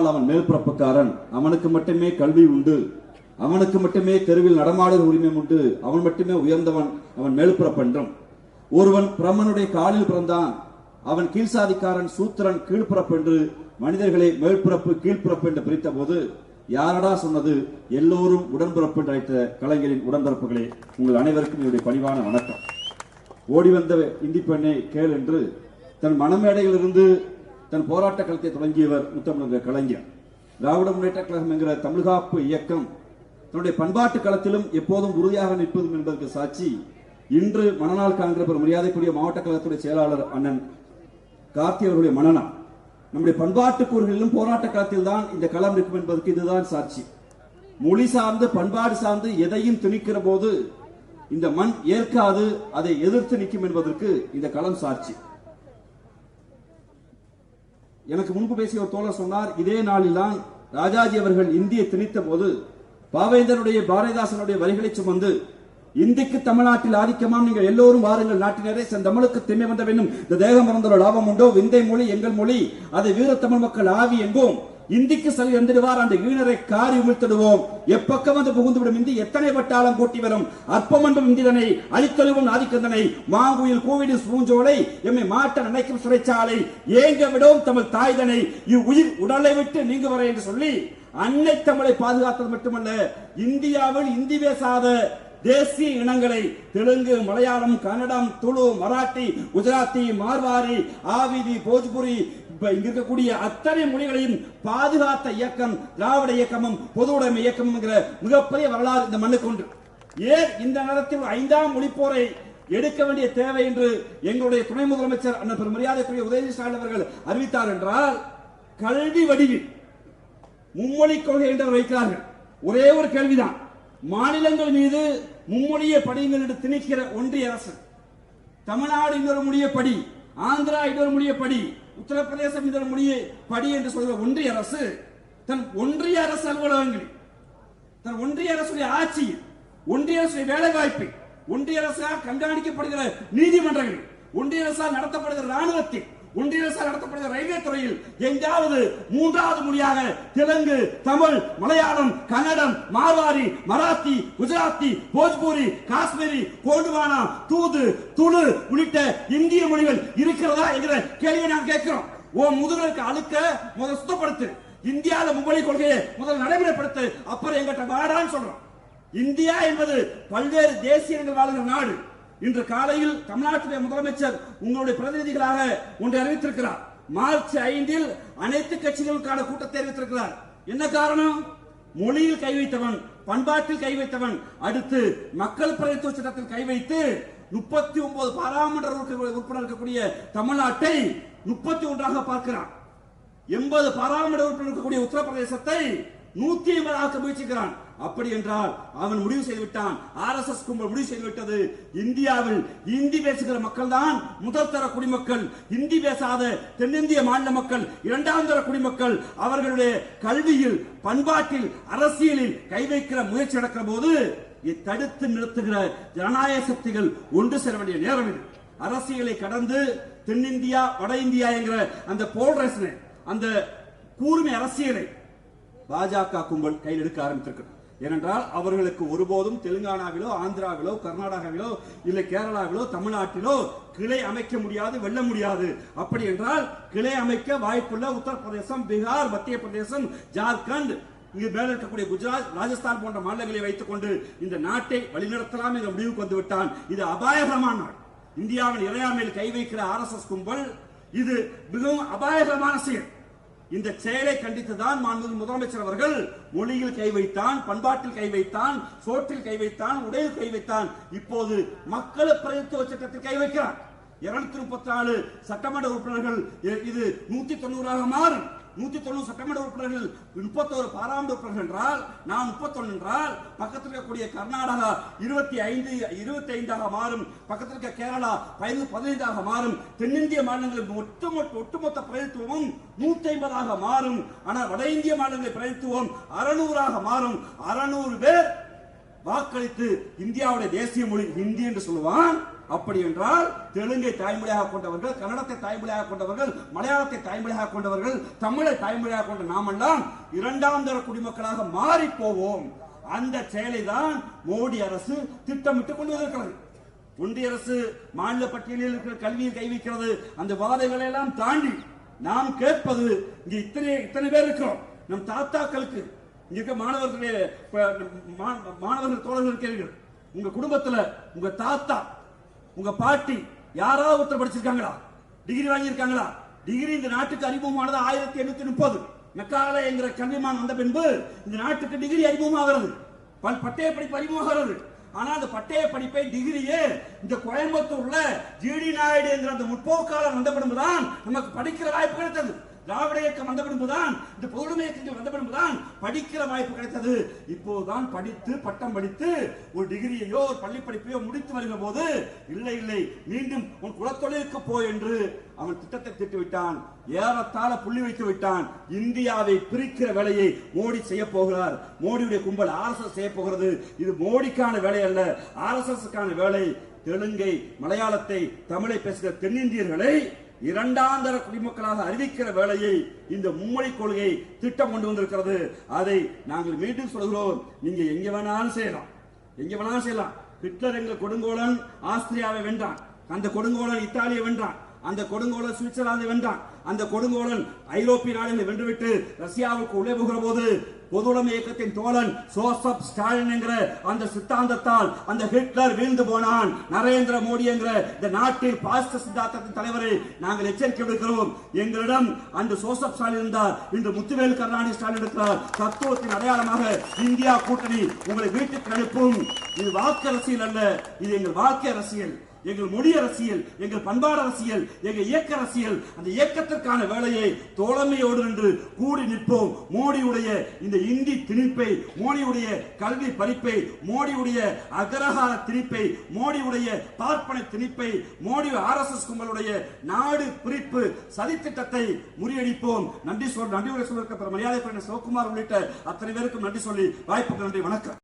ஆனால் அவன் மேல்பிறப்புக்காரன். அவனுக்கு மட்டுமே கல்வி உண்டு. அவனுக்கு மட்டுமே தெருவில் நடமாடுகிற உரிமை உண்டு. அவன் மட்டுமே உயர்ந்தவன் அவன் மேல்பிறப்பென்றும். ஒருவன் பிரம்மனுடைய காலில் பிறந்தான். அவன் கீழ்சாதிக்காரன் சூத்திரன் கீழ்பிறப்பென்று மனிதர்களை மேல்பிறப்பு கீழ்பிறப்பு என்று பிரித்த போது யாரடா சொன்னது? எல்லோரும் உடன்பிறப்பு என்று அழைத்த கலைஞரின் உடன்பிறப்புகளே உங்கள் அனைவருக்கும் என்னுடைய பணிவான வணக்கம். ஓடி வந்த இந்தி பெண்ணை கேள் என்று தன் மனமேடையிலிருந்து தன் போராட்ட களத்தை தொடங்கியவர் முத்தமிழர் கலைஞர். திராவிட முன்னேற்ற கழகம் என்கிற தமிழ்காப்பு இயக்கம் தன்னுடைய பண்பாட்டு களத்திலும் எப்போதும் உறுதியாக நிற்பதும் என்பதற்கு சாட்சி இன்று மணநாள் காண்கிற மரியாதைக்குரிய மாவட்ட கழகத்துடைய செயலாளர் அண்ணன் கார்த்தி அவர்களுடைய மனநம் நம்முடைய பண்பாட்டு கூறுகளிலும் போராட்ட களத்தில் தான் இந்த களம் இருக்கும் என்பதற்கு இதுதான் சாட்சி. மொழி சார்ந்து பண்பாடு சார்ந்து எதையும் திணிக்கிற போது இந்த மண் ஏற்காது அதை எதிர்த்து நிற்கும் என்பதற்கு இந்த களம் சாட்சி. எனக்கு முன்பு பேசிய ஒரு தோழர் சொன்னார் இதே நாளில்தான் ராஜாஜி அவர்கள் இந்தியை திணித்த போது பாவேந்தனுடைய பாரதிதாசனுடைய வரிகளை சுமந்து இந்திக்கு தமிழ்நாட்டில் ஆதிக்கமாம் நீங்கள் எல்லோரும் வாருங்கள் நாட்டினரே செந்தமிழுக்கு திண்மை வந்த வேண்டும் இந்த தேகம் மறந்த லாபம் உண்டோ? விந்தை மொழி எங்கள் மொழி அதை வீரத்தமிழ் மக்கள் ஆவி எங்கும்? இந்திக்கு செல் எந்திடுவார் அந்த ஈழரை காரி உமிழ்த்திடுவோம். எப்பக்கம் வந்து புகுந்துவிடும் இந்தி எத்தனை வட்டாளம் கூட்டி வரும் அற்பம் என்றும் இந்திதனை அழித்தொழிவும் ஆதிக்கந்தனை. மாங்குயில் கோவிடு பூஞ்சோலை எம்மை மாட்ட நினைக்கும் சிறைச்சாலை. ஏங்க விடும் தமிழ் தாய்தனை. இவ்வுயிர் உடலை விட்டு நீங்க வர என்று சொல்லி அன்னை தமிழை பாதுகாத்தது மட்டுமல்ல இந்தியாவில் இந்தி பேசாத தேசிய இனங்களை தெலுங்கு மலையாளம் கன்னடம் துளு மராட்டி குஜராத்தி மார்வாரி ஆவிதி போஜ்புரி இப்ப இங்க இருக்கக்கூடிய அத்தனை மொழிகளையும் பாதுகாத்த இயக்கம் திராவிட இயக்கமும் பொது உடைமை இயக்கமும் மிகப்பெரிய வரலாறு இந்த மண்ணுக்கு உண்டு. ஏன் இந்த நேரத்தில் ஐந்தாம் மொழிப்போரை எடுக்க வேண்டிய தேவை என்று எங்களுடைய துணை முதலமைச்சர் அண்ணன் பெரும் மரியாதைக்குரிய உதயநிதி ஸ்டாலின் அவர்கள் அறிவித்தார் என்றால் கல்வி வடிவில் மும்மொழி கொள்கை என்று வைக்கிறார்கள். ஒரே ஒரு கேள்விதான். மாநிலங்கள் மீது மும்மொழியை படியுங்கள் என்று திணிக்கிற ஒன்றிய அரசு தமிழ்நாடு இன்னொரு மொழியை படி ஆந்திரா இன்னொரு மொழியை படி உத்தரப்பிரதேசம் இதன் மொழியை படி என்று சொல்கிற ஒன்றிய அரசு தன் ஒன்றிய அரசு அலுவலகங்களில் தன் ஒன்றிய அரசுடைய ஆட்சியில் ஒன்றிய அரசுடைய வேலை வாய்ப்பு ஒன்றிய அரசால் கண்காணிக்கப்படுகிற நீதிமன்றங்கள் ஒன்றிய அரசால் நடத்தப்படுகிற ராணுவத்தில் ஒன்றிய அரசால் நடத்தப்படுகிற ரயில்வே துறையில் எங்காவது மூன்றாவது மொழியாக தெலுங்கு தமிழ் மலையாளம் கன்னடம் மார்வாரி மராத்தி குஜராத்தி போஜ்பூரி காஷ்மீரி கோண்டுவானா தூது துளு உள்ளிட்ட இந்திய மொழிகள் இருக்கிறதா என்கிற கேள்வியை நான் கேட்கிறோம். ஓ முதுகலுக்கு அழுக்க முதல் சுத்தப்படுத்து. இந்தியாவில் மும்மொழி கொள்கையை முதல் நடைமுறைப்படுத்து. அப்புறம் எங்கிட்ட வாடான்னு சொல்றோம். இந்தியா என்பது பல்வேறு தேசியங்கள் வாழ்கிற நாடு. இன்று காலையில் தமிழ்நாட்டுடைய முதலமைச்சர் உங்களுடைய பிரதிநிதிகளாக ஒன்றை அறிவித்திருக்கிறார். மார்ச் ஐந்தில் அனைத்து கட்சிகளுக்கான கூட்டத்தை அறிவித்திருக்கிறார். என்ன காரணம்? மொழியில் கை வைத்தவன் பண்பாட்டில் கை வைத்தவன் அடுத்து மக்கள் பிரதித்துவ சட்டத்தில் கை வைத்து முப்பத்தி ஒன்பது பாராளுமன்ற உறுப்பினர் உறுப்பினர் இருக்கக்கூடிய தமிழ்நாட்டை முப்பத்தி ஒன்றாக பார்க்கிறான். எண்பது பாராளுமன்ற உறுப்பினர் இருக்கக்கூடிய உத்தரப்பிரதேசத்தை நூத்தி ஐம்பது முயற்சிக்கிறான். அப்படி என்றால் அவன் முடிவு செய்து விட்டான் ஆர் எஸ் எஸ் கும்பல் முடிவு செய்து விட்டது இந்தியாவில் இந்தி பேசுகிற மக்கள் தான் முதல் தர குடிமக்கள். இந்தி பேசாத தென்னிந்திய மாநில மக்கள் இரண்டாம் தர குடிமக்கள். அவர்களுடைய கல்வியில் பண்பாட்டில் அரசியலில் கை வைக்கிற முயற்சி நடக்கிற போது தடுத்து நிறுத்துகிற ஜனநாயக சக்திகள் ஒன்று சேர வேண்டிய நேரம் இது. அரசியலை கடந்து தென்னிந்தியா வட இந்தியா என்கிற அந்த போல்ரேஷனை அந்த கூர்மை அரசியலை பாஜக கும்பல் கையில் எடுக்க ஆரம்பித்திருக்கிறது. ஏனென்றால் அவர்களுக்கு ஒருபோதும் தெலுங்கானாவிலோ ஆந்திராவிலோ கர்நாடகாவிலோ இல்லை கேரளாவிலோ தமிழ்நாட்டிலோ கிளை அமைக்க முடியாது வெல்ல முடியாது. அப்படி என்றால் கிளை அமைக்க வாய்ப்புள்ள உத்தரப்பிரதேசம் பீகார் மத்திய பிரதேசம் ஜார்க்கண்ட் இங்கு மேல இருக்கக்கூடிய குஜராத் ராஜஸ்தான் போன்ற மாநிலங்களை வைத்துக் கொண்டு இந்த நாட்டை வழிநடத்தலாம் என்ற முடிவுக்கு வந்துவிட்டான் இது அபாயகரமான நாடு. இந்தியாவின் இறையாண்மையில் கை வைக்கிற ஆர் எஸ் எஸ் கும்பல் இது மிகவும் அபாயகரமான செயல். இந்த செயலை கண்டித்துதான் மாண்புமிகு முதலமைச்சர் அவர்கள் மொழியில் கை வைத்தான் பண்பாட்டில் கை வைத்தான் சோற்றில் கை வைத்தான் உடையில் கை வைத்தான். இப்போது மக்கள் பிரதித்துவ சட்டத்தில் கை வைக்கிறான் இருநூத்தி முப்பத்தி நாலு சட்டமன்ற உறுப்பினர்கள் இது நூத்தி தொண்ணூறாக மாறும். நூத்தி தொண்ணூறு சட்டமன்ற உறுப்பினர்கள் முப்பத்தோரு பாராளுமன்ற உறுப்பினர்கள் என்றால் நான் முப்பத்தொன்னு என்றால் பக்கத்தில் இருக்கக்கூடிய கர்நாடகா இருபத்தி ஐந்து இருபத்தி ஐந்தாக மாறும். பக்கத்தில் இருக்க கேரளா பதினைந்து பதினைந்தாக மாறும். தென்னிந்திய மாநிலங்களின் ஒட்டுமொத்த ஒட்டுமொத்த பிரதித்துவமும் நூத்தி ஐம்பதாக மாறும். ஆனால் வட இந்திய மாநிலங்களின் பிரதித்துவம் அறுநூறாக மாறும். அறுநூறு பேர் வாக்களித்து இந்தியாவுடைய தேசிய மொழி ஹிந்தி என்று சொல்லுவான். அப்படி என்றால் தெலுங்கை தாய்மொழியாக கொண்டவர்கள் கன்னடத்தை தாய்மொழியாக கொண்டவர்கள் மலையாளத்தை தாய்மொழியாக கொண்டவர்கள் தமிழை தாய்மொழியாக கொண்ட நாமெல்லாம் இரண்டாம் தர குடிமக்களாக மாறி போவோம் அந்த செயலை தான் மோடி அரசு திட்டமிட்டுக் கொண்டு இருக்கிறது ஒன்றிய அரசு மாநில பட்டியலில் இருக்கிற கல்வியை கைவிக்கிறது அந்த வாதைகளை எல்லாம் தாண்டி நாம் கேட்பது இங்க இத்தனை இத்தனை பேர் இருக்கிறோம். நம் தாத்தாக்களுக்கு இங்க இருக்க மாணவர்களுடைய மா- மாணவர்கள் தோழர்கள் கேள்விகள். உங்க குடும்பத்துல உங்க தாத்தா உங்க பாட்டி யாராவது ஒருத்தர் படிச்சிருக்காங்களா? டிகிரி வாங்கியிருக்காங்களா? டிகிரி இந்த நாட்டுக்கு அறிமுகமானது ஆயிரத்தி எண்ணூத்தி முப்பது. மெக்காலே என்கிற கல்விமான் வந்த பின்பு இந்த நாட்டுக்கு டிகிரி அறிமுகமாகிறது. பல் பட்டய படிப்பு அறிமுகமாகிறது. ஆனா அந்த பட்டய படிப்பை டிகிரியே இந்த கோயம்புத்தூர்ல ஜிடி நாயுடு என்கிற அந்த முற்போக்காளர் வந்த பின்புதான் நமக்கு படிக்கிற வாய்ப்பு கிடைத்தது. திராவிட இயக்கம் வந்த பின்புதான் இந்த பொதுமை இயக்கங்கள் வந்த பின்புதான் படிக்கிற வாய்ப்பு கிடைத்தது. இப்போதுதான் படித்து பட்டம் படித்து ஒரு டிகிரியையோ ஒரு பள்ளி படிப்பையோ முடித்து வருகிற போது இல்லை இல்லை மீண்டும் உன் குலத்தொழிலுக்கு போ என்று அவன் திட்டத்தை திட்டுவிட்டான். ஏறத்தாழ புள்ளி வைத்து விட்டான். இந்தியாவை பிரிக்கிற வேலையை மோடி செய்ய போகிறார். மோடியுடைய கும்பல் ஆர்எஸ்எஸ் செய்ய போகிறது. இது மோடிக்கான வேலை அல்ல ஆர்எஸ்எஸ் வேலை. தெலுங்கை மலையாளத்தை தமிழை பேசுகிற தென்னிந்தியர்களை இரண்டாந்தர குடிமக்களாக அறிவிக்கிற வேலையை இந்த மும்மொழி கொள்கை திட்டம் கொண்டு வந்திருக்கிறது. அதை நாங்கள் மீண்டும் சொல்கிறோம். நீங்க எங்க வேணாலும் செய்யலாம். எங்க வேணாலும் செய்யலாம். ஹிட்லர் எங்கள் கொடுங்கோலன் ஆஸ்திரியாவை வென்றான். அந்த கொடுங்கோலன் இத்தாலியை வென்றான். அந்த கொடுங்கோலன் சுவிட்சர்லாந்தை வென்றான். அந்த கொடுங்கோலன் ஐரோப்பிய நாடுகளை வென்றுவிட்டு ரஷ்யாவுக்கு உள்ளே போகிற போது பொதுவுடைமை இயக்கத்தின் தோழன் சோசப் ஸ்டாலின் என்கிற அந்த சித்தாந்தத்தால் அந்த ஹிட்லர் வீழ்ந்து போனான். நரேந்திர மோடி என்கிற இந்த நாட்டில் பாஸ்ட சித்தாந்தத்தின் தலைவரை நாங்கள் எச்சரிக்கை விடுக்கிறோம். எங்களிடம் அந்த சோசப் ஸ்டாலின் இருந்தார். இன்று முத்துவேல் கருணாநிதி ஸ்டாலின் இருக்கிறார். தத்துவத்தின் அடையாளமாக இந்தியா கூட்டணி உங்களை வீட்டுக்கு அனுப்பும். இது வாக்கு அரசியல் அல்ல. இது எங்கள் வாக்கு அரசியல். எங்கள் மொழி அரசியல் எங்கள் பண்பாடு அரசியல் எங்கள் இயக்க அரசியல் அந்த இயக்கத்திற்கான வேலையை தோழமையோடு நின்று கூடி நிற்போம். மோடியுடைய இந்த இந்தி திணிப்பை மோடியுடைய கல்வி படிப்பை மோடியுடைய அகரகார திணிப்பை மோடியுடைய பார்ப்பனை திணிப்பை மோடி ஆர்எஸ்எஸ் கும்பலுடைய நாடு பிரிப்பு சதித்திட்டத்தை முறியடிப்போம். நன்றி சொல் நன்றி உரை சொல்லிருக்க மரியாதை சிவகுமார் உள்ளிட்ட அத்தனை பேருக்கும் நன்றி சொல்லி வாய்ப்புக்கு நன்றி வணக்கம்.